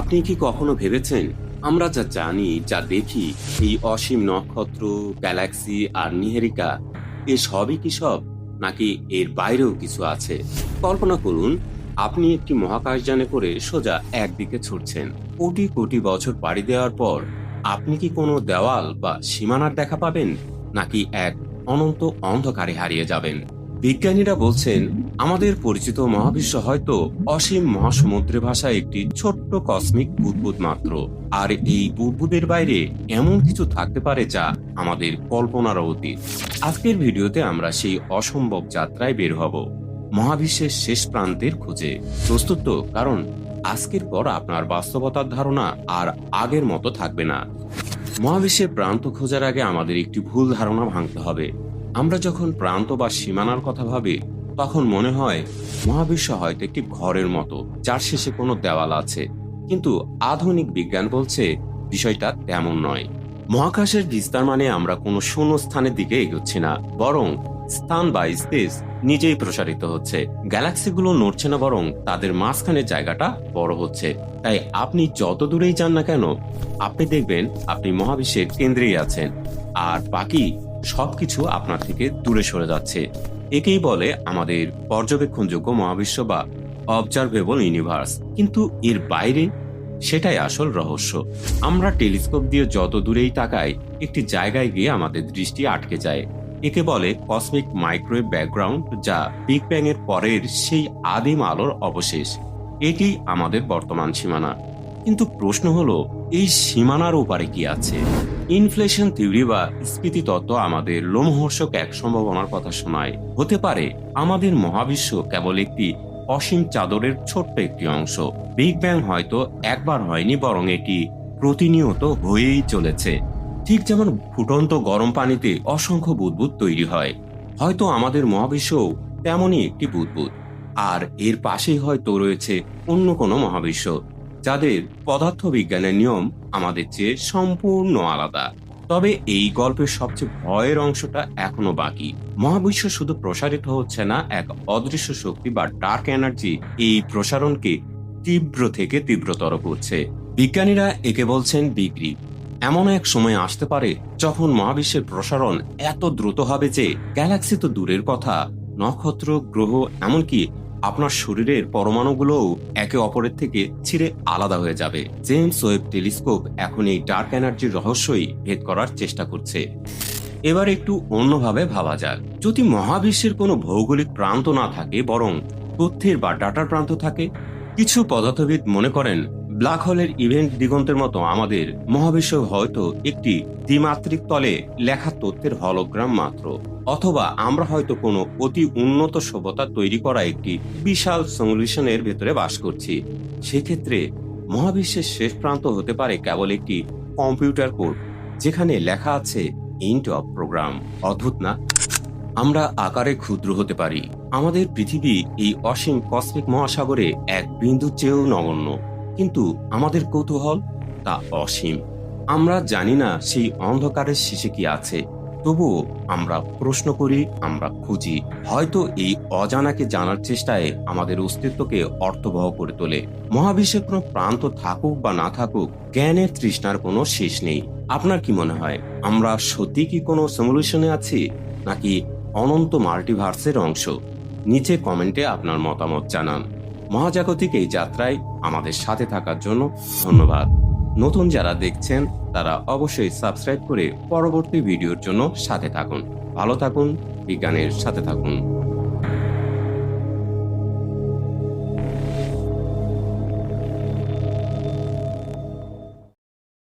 আপনি কি কখনো ভেবেছেন, আমরা যা জানি, যা দেখি, এই অসীম নক্ষত্র, গ্যালাক্সি আর নিহেরিকা, এ সবই কি সব, নাকি এর বাইরেও কিছু আছে? কল্পনা করুন, আপনি একটি মহাকাশযানে করে সোজা একদিকে ছুটছেন। কোটি কোটি বছর পাড়ি দেওয়ার পর, আপনি কি কোনো দেওয়াল বা সীমানার দেখা পাবেন, নাকি এক অনন্ত অন্ধকারে হারিয়ে যাবেন? বিজ্ঞানীরা বলছেন, আমাদের পরিচিত মহাবিশ্ব হয়তো অসীম মহাসমুদ্রে ভাষা একটি ছোট্ট কসমিক বুদবুদ মাত্র। আর এই বুদবুদের বাইরে এমন কিছু থাকতে পারে যা আমাদের কল্পনার অতীত। আজকের ভিডিওতে আমরা সেই অসম্ভব যাত্রায় বের হব, মহাবিশ্বের শেষ প্রান্তের খোঁজে। প্রস্তুত তো, কারণ আজকের পর আপনার বাস্তবতার ধারণা আর আগের মতো থাকবে না। মহাবিশ্বের প্রান্ত খোঁজার আগে আমাদের একটি ভুল ধারণা ভাঙতে হবে। আমরা যখন প্রান্ত বা সীমানার কথা ভাবি, তখন মনে হয় মহাবিশ্ব হয়তো একটি ঘরের মতো, যার শেষে কোনো দেওয়াল আছে। কিন্তু আধুনিক বিজ্ঞান বলছে বিষয়টা তেমন নয়। মহাকাশের বিস্তার মানে আমরা কোনো শূন্য স্থানের দিকে এগোচ্ছি না, বরং স্থান বা স্পেস নিজেই প্রসারিত হচ্ছে। গ্যালাক্সিগুলো নড়ছে না, বরং তাদের মাঝখানে জায়গাটা বড় হচ্ছে। তাই আপনি যত দূরেই যান না কেন, আপনি দেখবেন আপনি মহাবিশ্বের কেন্দ্রেই আছেন। আর বাকি সবকিছু আপনার থেকে দূরে সরে যাচ্ছে। একেই বলে আমাদের পর্যবেক্ষণযোগ্য মহাবিশ্ব বা অবজারভেবল ইউনিভার্স কিন্তু এর বাইরে সেটাই আসল রহস্য। আমরা টেলিস্কোপ দিয়ে যত দূরেই তাকাই, একটি জায়গায় গিয়ে আমাদের দৃষ্টি আটকে যায়। একে বলে কসমিক মাইক্রোওয়েভ ব্যাকগ্রাউন্ড যা বিগ ব্যাং এর পরের সেই আদিম আলোর অবশেষ। এটি আমাদের বর্তমান সীমানা। কিন্তু প্রশ্ন হলো, এই সীমানার ওপারে কি আছে? ইনফ্লেশন থিওরি বা স্ফীতি তত্ত্ব আমাদের লোমহর্ষক এক সম্ভাবনার কথা শোনায়। হতে পারে আমাদের মহাবিশ্ব কেবল একটি অসীম চাদরের ছোট্ট একটি অংশ। বিগ ব্যাং হয়তো একবার হয়নি, বরং এটি প্রতিনিয়ত হয়েই চলেছে। ঠিক যেমন ফুটন্ত গরম পানিতে অসংখ্য বুদবুদ তৈরি হয়। হয়তো আমাদের মহাবিশ্বও তেমনই একটি বুদবুদ। আর এর পাশেই হয়তো রয়েছে অন্য কোনো মহাবিশ্ব। যাদের পদার্থবিজ্ঞানের নিয়ম আমাদের চেয়ে সম্পূর্ণ আলাদা। তবে এই গল্পের সবচেয়ে ভয়ের অংশটা এখনও বাকি। মহাবিশ্ব শুধু প্রসারিত হচ্ছে না, এক অদৃশ্য শক্তি বা ডার্ক এনার্জি এই প্রসারণকে তীব্র থেকে তীব্রতর করছে। বিজ্ঞানীরা একে বলছেন বিক্রি। এমন এক সময় আসতে পারে যখন মহাবিশ্বের প্রসারণ এত দ্রুত হবে যে গ্যালাক্সি তো দূরের কথা, নক্ষত্র, গ্রহ, এমনকি আপনার শরীরের পরমাণুগুলোও একে অপরের থেকে ছিঁড়ে আলাদা হয়ে যাবে। জেমস ওয়েব টেলিস্কোপ এখন এই ডার্ক এনার্জির রহস্যই ভেদ করার চেষ্টা করছে। এবার একটু অন্যভাবে ভাবা যাক। যদি মহাবিশ্বের কোনো ভৌগোলিক প্রান্ত না থাকে, বরং তথ্যের বা ডাটার প্রান্ত থাকে, কিছু পদার্থবিদ মনে করেন ব্ল্যাক হোলের ইভেন্ট দিগন্তের মতো আমাদের মহাবিশ্ব হয়তো একটি দ্বিমাত্রিক তলে লেখা তথ্যের হলোগ্রাম মাত্র। অথবা আমরা হয়তো কোনো অতি উন্নত সভ্যতা তৈরি করা একটি বিশাল সলিউশনের ভেতরে বাস করছি। সেক্ষেত্রে মহাবিশ্বের শেষ প্রান্ত হতে পারে কেবল একটি কম্পিউটার কোড, যেখানে লেখা আছে ইন্ট অফ প্রোগ্রাম অদ্ভুত না? আমরা আকারে ক্ষুদ্র হতে পারি। আমাদের পৃথিবী এই অসীম কসমিক মহাসাগরে এক বিন্দু চেয়েও নগণ্য। কিন্তু আমাদের কৌতূহল? তা অসীম। আমরা জানি না সেই অন্ধকারের শেষে কি আছে। তবুও আমরা প্রশ্ন করি, আমরা খুঁজি। হয়তো এই অজানাকে জানার চেষ্টায় আমাদের অস্তিত্বকে অর্থবহ করে তোলে। মহাবিশ্বের কোনো প্রান্ত থাকুক বা না থাকুক, জ্ঞানের তৃষ্ণার কোনো শেষ নেই। আপনার কি মনে হয়, আমরা সত্যি কি কোনো সলিউশনে আছি, নাকি অনন্ত মাল্টিভার্সের অংশ? নিচে কমেন্টে আপনার মতামত জানান। মহাজাগতিক এই যাত্রায় আমাদের সাথে থাকার জন্য ধন্যবাদ। নতুন যারা দেখছেন, তারা অবশ্যই সাবস্ক্রাইব করে পরবর্তী ভিডিওর জন্য সাথে থাকুন। ভালো থাকুন, বিজ্ঞানের সাথে থাকুন।